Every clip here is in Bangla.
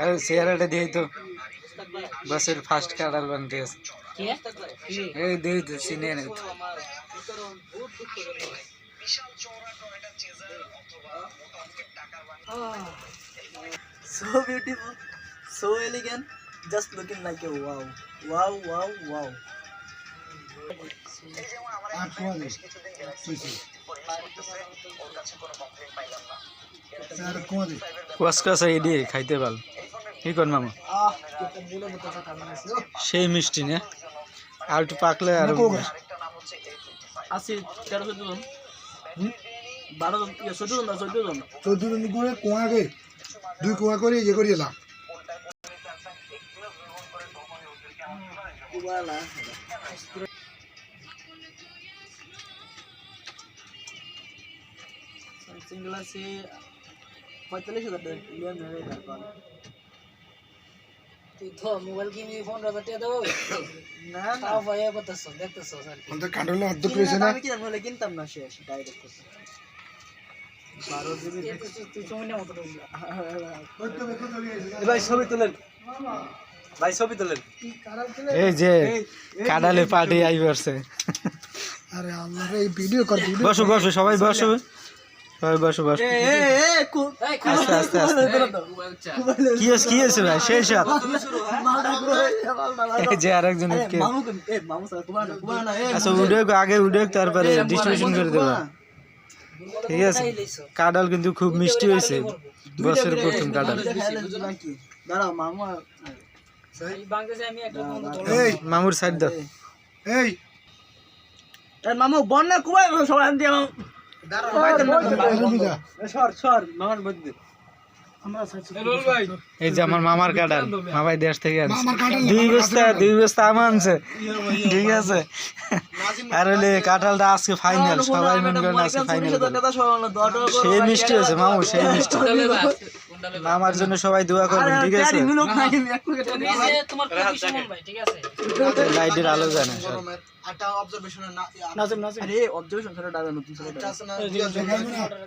আরে চেহারাটা দিয়ে তো বছর ফার্স্ট কাটাল বানতে আছে এই দিয়ে তো চিনে না তো So beautiful, so elegant, just looking like a wow. Wow, wow, wow. কসকস এডি খাইতে ভালো কি কর মামা. সেই মিষ্টি না? আর একটু পাকলে আর বারো জন ইয়ে, চোদ্দ জন চোদ্দ জন? চোদ্দ দিন করে কুয়াকে দুই কুয়া করে ইয়ে করে এলাম কুবালা সিঙ্গলা পঁয়তাল্লিশ হাজার টাকা ধরে তারপর তুই তো মোবাইল কিনে ফোন রাখা টিয়া না না। তাও ভাইয়া করতেছ দেখতেছ আর কি। আমাদের কাঁঠালে অর্ধেক রয়েছে না আমি কিনা বলে কিনতাম না শেষ ডাইরেক্ট বারো জিবি তুই চমিনের মতো ভাই ছবি তুলেন। ভাই ছবি তুলেন। এই যে কাডালে পার্টি আই আরে এই ভিডিও কর ভিডিও বসো বসো সবাই বসো। সবাই বসো বসো। এ এ এ কু- আস্তে আস্তে আস্তে। কি হয়েছে কি হয়েছে ভাই? যে আরে, কে মামু কোন- এ, মামু স্যার, কুমার না, কুমার না, এ, আচ্ছা আগে উডে তারপরে ডিস্ট্রিবিউশন করে দেবো। ঠিক আছে। কাডাল কিন্তু খুব মিষ্টি হয়েছে। বছরের প্রথম কাডাল মামুর সাইড দাও। এই মামু বন্যা কুমার সবাই এই যে আমার মামার মামাই দেশ থেকে আনছে। দুই বস্তা দুই বস্তা আম আনছে। ঠিক আছে। আর হলে কাঁঠালটা আজকে ফাইনাল সবাই মনে করেন আজকে ফাইনাল সেই মিষ্টি হয়েছে মামু সেই মিষ্টি। মামার জন্য সবাই দোয়া করবেন ঠিক আছে লাইটের আলো জানে সব।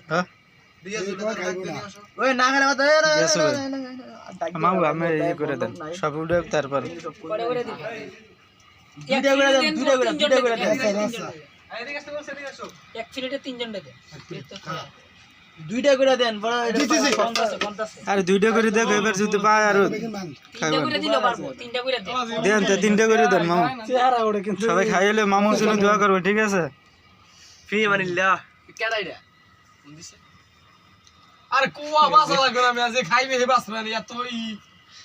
হ্যাঁ? ইয়ে উঠে তারপর তিনজন দুইটা করে দেন বড় আর দুইটা করে দেখো এবার যদি পায় আর তিনটা করে তিনটা করে দেন। তো তিনটা করে দেন মামু। সবাই খাইলে মামুর জন্য দোয়া করবে ঠিক আছে? ফি মানিল্লা আরে কুয়া বাসা লাগবে না আমি আজ খাইবে হে বাস মানে এত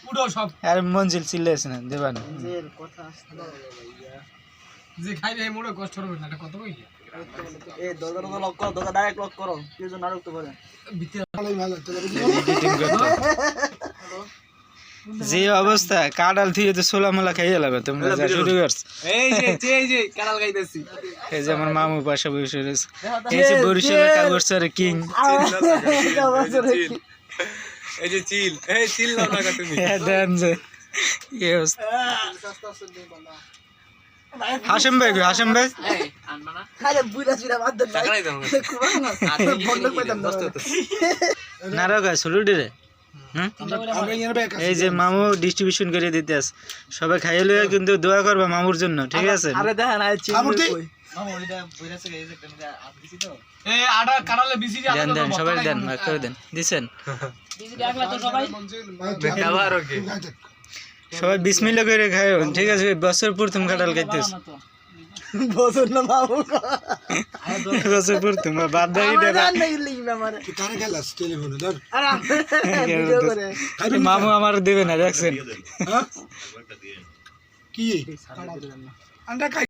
উড়ো সব। আর মঞ্জিল চিল্লাইছ না দেবান নিজের কথা ভাইয়া। যে খাইবে হে মোড়ে কষ্ট হবে না এটা কত কই এই দরজা দরজা লক করো দরজা ডাইরেক্ট লক করো কেউ যেন না ঢুকতে পারে। ভিতরে ভালোই ভালো এডিটিং করতে যে অবস্থা কাডাল থেকে তো সোলা মোলা খাইয়ে লাগবে তোমরা যা শুরু করছ। এই যে এই গাইতেছি এই যে আমার মামু পাশে বসে রয়েছে। এই যে বরিশালের কাগজের কিং। এই যে চিল এই চিল নাও না তুমি। দেন যে অবস্থা। হাসেম ভাই হাসেম ভাই? চুরা বাদ দেন দাও বন্ধ না। রে এই যে মামু ডিস্ট্রিবিউশন করে দিতে আছে। সবাই খাইয়ে লইয়া কিন্তু দোয়া করবা মামুর জন্য ঠিক আছে? আরে দেখেন আই সবাই দেন দিছেন? সবাই আবার ওকে সবাই বিসমিল্লা করে খায় ঠিক আছে বছর প্রথম কাটাল খাইতেছ। না তো বসুন না মামু বছর প্রথম বাদ বাকিটা আমার রান্না গেলি না আমারে তুই কারে খেলাস টেলিফোনে ধর। আরে ভিডিও করে। মামু আমার দেবে না দেখছেন? কি? আন্ডা খাই।